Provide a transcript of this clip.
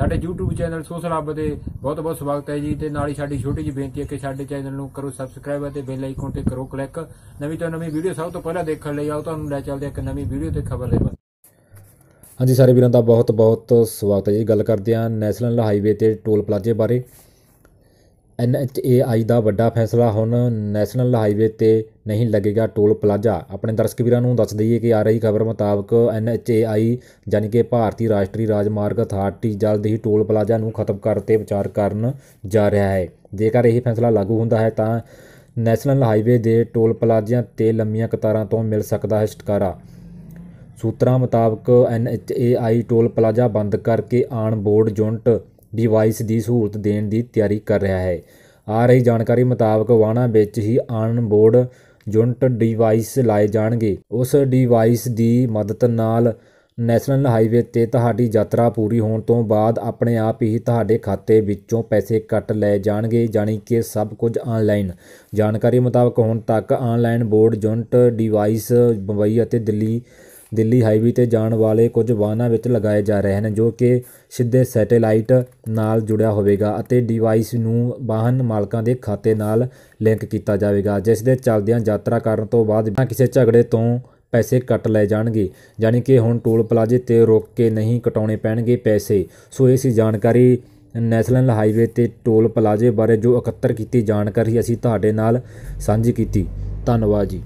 ਸਾਡੇ YouTube channel social ਹੱਬ ਦੇ ਬਹੁਤ ਬਹੁਤ ਸਵਾਗਤ ਹੈ ਜੀ ਤੇ ਨਾਲ ਹੀ ਸਾਡੀ ਛੋਟੀ ਜਿਹੀ ਬੇਨਤੀ ਹੈ ਕਿ ਸਾਡੇ ਚੈਨਲ ਨੂੰ ਕਰੋ ਸਬਸਕ੍ਰਾਈਬ ਅਤੇ ਬੈਲ ਆਈਕਨ ਤੇ ਕਰੋ ਕਲਿੱਕ ਨਵੀਂ ਤੋਂ ਨਵੀਂ ਵੀਡੀਓ ਸਭ ਤੋਂ ਪਹਿਲਾਂ ਦੇਖਣ ਲਈ ਆਓ, ਤੁਹਾਨੂੰ ਲੈ ਚੱਲਦੇ ਹਾਂ ਇੱਕ ਨਵੀਂ ਵੀਡੀਓ ਤੇ ਖਬਰ ਦੇ ਬਾਰੇ ਹਾਂਜੀ, ਸਾਰੇ ਵੀਰਾਂ ਦਾ ਬਹੁਤ ਬਹੁਤ ਸਵਾਗਤ ਹੈ ਜੀ। ਗੱਲ ਕਰਦੇ ਹਾਂ ਨੈਸ਼ਨਲ ਹਾਈਵੇ ਤੇ ਟੋਲ ਪਲਾਜ਼ੇ ਬਾਰੇ। NHAI ਦਾ ਵੱਡਾ ਫੈਸਲਾ ਹੁਣ ਨੈਸ਼ਨਲ ਹਾਈਵੇ ਤੇ ਨਹੀਂ ਲੱਗੇਗਾ ਟੋਲ ਪਲਾਜ਼ਾ। ਆਪਣੇ ਦਰਸ਼ਕ ਵੀਰਾਂ ਨੂੰ ਦੱਸ ਦਈਏ ਕਿ ਆ ਰਹੀ ਖਬਰ ਮੁਤਾਬਕ NHAI ਯਾਨੀ ਕਿ ਭਾਰਤੀ ਰਾਸ਼ਟਰੀ ਰਾਜਮਾਰਗ ਅਥਾਰਟੀ ਜਲਦ ਹੀ ਟੋਲ ਪਲਾਜ਼ਾ ਨੂੰ ਖਤਮ ਕਰਨ ਤੇ ਵਿਚਾਰ ਕਰਨ ਜਾ ਰਿਹਾ ਹੈ। ਜੇਕਰ ਇਹ ਫੈਸਲਾ ਲਾਗੂ ਹੁੰਦਾ ਹੈ ਤਾਂ ਨੈਸ਼ਨਲ ਹਾਈਵੇ ਦੇ ਟੋਲ ਪਲਾਜ਼ਿਆਂ ਤੇ ਲੰਮੀਆਂ ਕਤਾਰਾਂ ਤੋਂ ਮਿਲ ਸਕਦਾ ਹੈ ਛੁਟਕਾਰਾ। ਸੂਤਰਾਂ ਮੁਤਾਬਕ NHAI ਟੋਲ ਪਲਾਜ਼ਾ ਬੰਦ ਕਰਕੇ ਆਨ ਬੋਰਡ ਯੂਨਿਟ ਡਿਵਾਈਸ ਦੀ ਸਹੂਲਤ ਦੇਣ ਦੀ ਤਿਆਰੀ ਕਰ ਰਿਹਾ ਹੈ। ਆ ਰਹੀ ਜਾਣਕਾਰੀ ਮੁਤਾਬਕ ਵਾਹਨਾਂ ਵਿੱਚ ਹੀ ਆਨ ਬੋਰਡ ਯੂਨਿਟ ਡਿਵਾਈਸ ਲਾਏ ਜਾਣਗੇ। ਉਸ ਡਿਵਾਈਸ ਦੀ ਮਦਦ ਨਾਲ ਨੈਸ਼ਨਲ ਹਾਈਵੇ ਤੇ ਤੁਹਾਡੀ ਯਾਤਰਾ ਪੂਰੀ ਹੋਣ ਤੋਂ ਬਾਅਦ ਆਪਣੇ ਆਪ ਹੀ ਤੁਹਾਡੇ ਖਾਤੇ ਵਿੱਚੋਂ ਪੈਸੇ ਕੱਟ ਲਏ ਜਾਣਗੇ, ਜਾਣੀ ਕਿ ਸਭ ਕੁਝ ਆਨਲਾਈਨ ਜਾਣਕਾਰੀ ਮੁਤਾਬਕ ਹੁਣ ਤੱਕ online board unit device Bombay ਅਤੇ ਦਿੱਲੀ ਦਿੱਲੀ ਹਾਈਵੇ ਤੇ ਜਾਣ ਵਾਲੇ ਕੁਝ ਵਾਹਨਾਂ ਵਿੱਚ ਲਗਾਏ ਜਾ ਰਹੇ ਹਨ, ਜੋ ਕਿ ਸਿੱਧੇ ਸੈਟੇਲਾਈਟ ਨਾਲ ਜੁੜਿਆ ਹੋਵੇਗਾ ਅਤੇ ਡਿਵਾਈਸ ਨੂੰ ਵਾਹਨ ਮਾਲਕਾਂ ਦੇ ਖਾਤੇ ਨਾਲ ਲਿੰਕ ਕੀਤਾ ਜਾਵੇਗਾ, ਜਿਸ ਦੇ ਚੱਲਦਿਆਂ ਯਾਤਰਾ ਕਰਨ ਤੋਂ ਬਾਅਦ ਬਿਨਾਂ ਕਿਸੇ ਝਗੜੇ ਤੋਂ ਪੈਸੇ ਕੱਟ ਲਏ ਜਾਣਗੇ। ਯਾਨੀ ਕਿ ਹੁਣ ਟੋਲ ਪਲਾਜ਼ੇ ਤੇ ਰੋਕ ਕੇ ਨਹੀਂ ਕਟਾਉਣੇ ਪੈਣਗੇ ਪੈਸੇ। ਸੋ ਇਹ ਸੀ ਜਾਣਕਾਰੀ ਨੈਸ਼ਨਲ ਹਾਈਵੇ ਤੇ ਟੋਲ ਪਲਾਜ਼ੇ ਬਾਰੇ ਜੋ ਇਕੱਤਰ ਕੀਤੀ ਜਾਣਕਾਰੀ ਅਸੀਂ ਤੁਹਾਡੇ ਨਾਲ ਸਾਂਝੀ ਕੀਤੀ। ਧੰਨਵਾਦ ਜੀ।